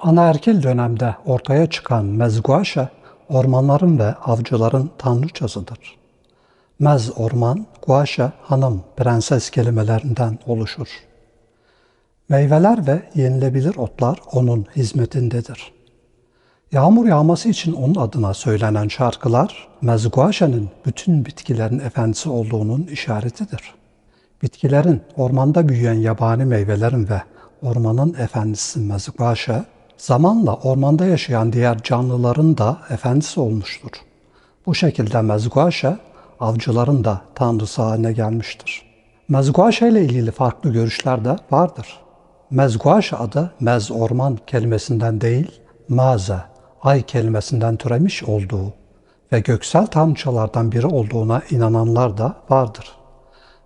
Anaerkil dönemde ortaya çıkan mezguaşa, ormanların ve avcıların tanrıçasıdır. Mez orman, guaşa hanım, prenses kelimelerinden oluşur. Meyveler ve yenilebilir otlar onun hizmetindedir. Yağmur yağması için onun adına söylenen şarkılar, Mezguaşa'nın bütün bitkilerin efendisi olduğunun işaretidir. Bitkilerin, ormanda büyüyen yabani meyvelerin ve ormanın efendisi Mezguaşa, zamanla ormanda yaşayan diğer canlıların da efendisi olmuştur. Bu şekilde Mezguaşa, avcıların da tanrısı haline gelmiştir. Mezguaşa ile ilgili farklı görüşler de vardır. Mezguaşa adı mez orman kelimesinden değil, maze, ay kelimesinden türemiş olduğu ve göksel tanrıçalardan biri olduğuna inananlar da vardır.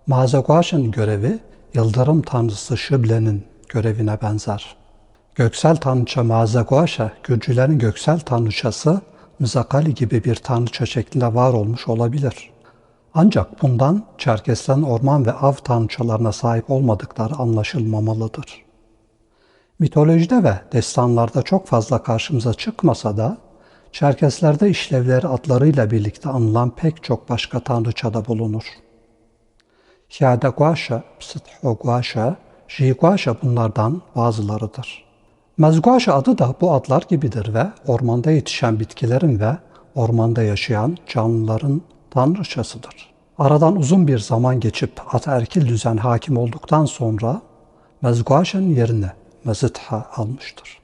Mazeguaş'ın görevi yıldırım tanrısı Şible'nin görevine benzer. Göksel tanrıça Mazeguaş'a, Gürcülerin göksel tanrıçası Mızakali gibi bir tanrıça şeklinde var olmuş olabilir. Ancak bundan Çerkeslerin orman ve av tanrıçalarına sahip olmadıkları anlaşılmamalıdır. Mitolojide ve destanlarda çok fazla karşımıza çıkmasa da Çerkeslerde işlevleri adlarıyla birlikte anılan pek çok başka tanrıça da bulunur. Hiadeguaşa, Psithoguaşa, Jiguaşa bunlardan bazılarıdır. Mezguaşa adı da bu adlar gibidir ve ormanda yetişen bitkilerin ve ormanda yaşayan canlıların tanrıçasıdır. Aradan uzun bir zaman geçip ataerkil düzen hakim olduktan sonra Mezguaşa'nın yerine Mezitha almıştır.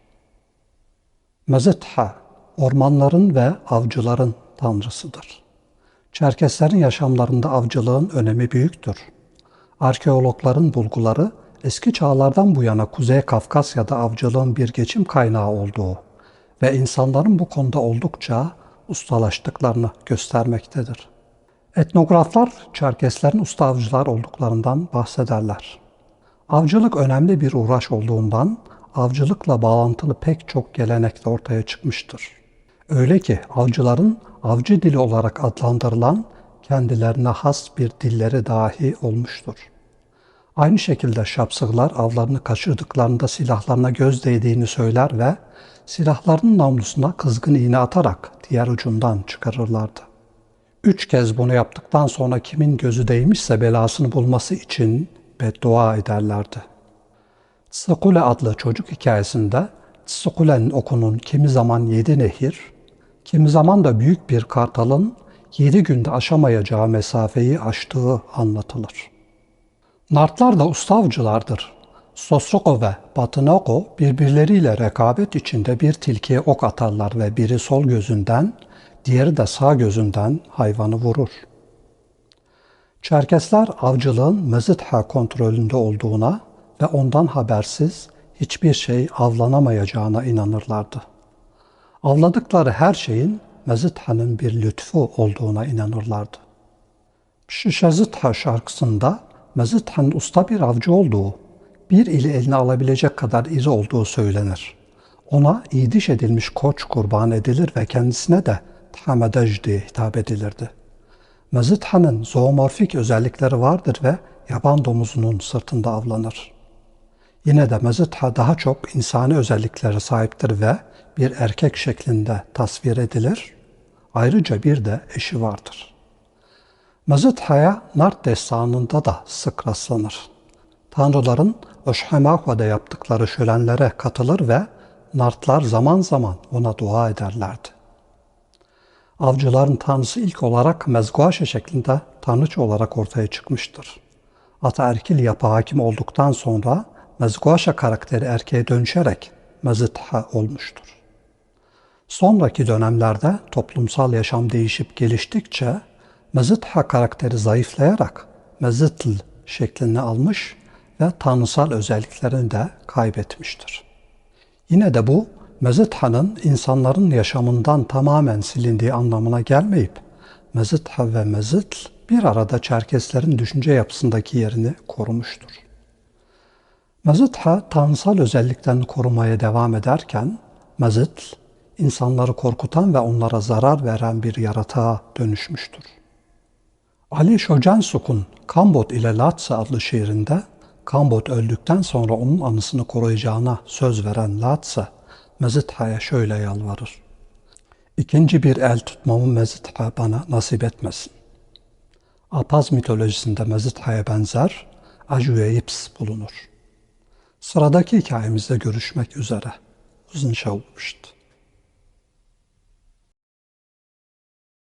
Mezitha, ormanların ve avcıların tanrısıdır. Çerkeslerin yaşamlarında avcılığın önemi büyüktür. Arkeologların bulguları eski çağlardan bu yana Kuzey Kafkasya'da avcılığın bir geçim kaynağı olduğu ve insanların bu konuda oldukça ustalaştıklarını göstermektedir. Etnograflar Çerkeslerin usta avcılar olduklarından bahsederler. Avcılık önemli bir uğraş olduğundan avcılıkla bağlantılı pek çok gelenek de ortaya çıkmıştır. Öyle ki avcıların avcı dili olarak adlandırılan kendilerine has bir dilleri dahi olmuştur. Aynı şekilde şapsıglar avlarını kaçırdıklarında silahlarına göz değdiğini söyler ve silahlarının namlusuna kızgın iğne atarak diğer ucundan çıkarırlardı. Üç kez bunu yaptıktan sonra kimin gözü değmişse belasını bulması için beddua ederlerdi. Tsukule adlı çocuk hikayesinde Tsukule'nin okunun kimi zaman yedi nehir, kimi zaman da büyük bir kartalın yedi günde aşamayacağı mesafeyi aştığı anlatılır. Nartlar da ustavcılardır. Sosroko ve Batınoko birbirleriyle rekabet içinde bir tilkiye ok atarlar ve biri sol gözünden, diğeri de sağ gözünden hayvanı vurur. Çerkesler avcılığın mezitha kontrolünde olduğuna ve ondan habersiz hiçbir şey avlanamayacağına inanırlardı. Avladıkları her şeyin Mezitha'nın bir lütfu olduğuna inanırlardı. Şişezitha şarkısında Mezitha'nın usta bir avcı olduğu, bir ili eline alabilecek kadar iri olduğu söylenir. Ona idiş edilmiş koç kurban edilir ve kendisine de Thamedej diye hitap edilirdi. Mezitha'nın zoomorfik özellikleri vardır ve yaban domuzunun sırtında avlanır. Yine de Mezitha daha çok insani özelliklere sahiptir ve bir erkek şeklinde tasvir edilir. Ayrıca bir de eşi vardır. Mezitha'ya Nart destanında da sık rastlanır. Tanrıların Oshemahva'da yaptıkları şölenlere katılır ve Nartlar zaman zaman ona dua ederlerdi. Avcıların tanrısı ilk olarak mezguaşe şeklinde tanrıç olarak ortaya çıkmıştır. Ataerkil yapı hakim olduktan sonra Mezguaşa karakteri erkeğe dönüşerek Mezitha olmuştur. Sonraki dönemlerde toplumsal yaşam değişip geliştikçe Mezitha karakteri zayıflayarak Mezitl şeklini almış ve tanrısal özelliklerini de kaybetmiştir. Yine de bu Mezitha'nın insanların yaşamından tamamen silindiği anlamına gelmeyip Mezitha ve Mezitl bir arada Çerkeslerin düşünce yapısındaki yerini korumuştur. Mezitha tanrısal özelliklerini korumaya devam ederken Mezitl insanları korkutan ve onlara zarar veren bir yaratığa dönüşmüştür. Ali Shojansuk'un Kambot ile Latsa adlı şiirinde Kambot öldükten sonra onun anısını koruyacağına söz veren Latsa, Mezitha'ya şöyle yalvarır. İkinci bir el tutmamı Mezitha bana nasip etmesin. Apaz mitolojisinde Mezitha'ya benzer Ajueips bulunur. Sıradaki hikayemizde görüşmek üzere. Uzun şavuştu.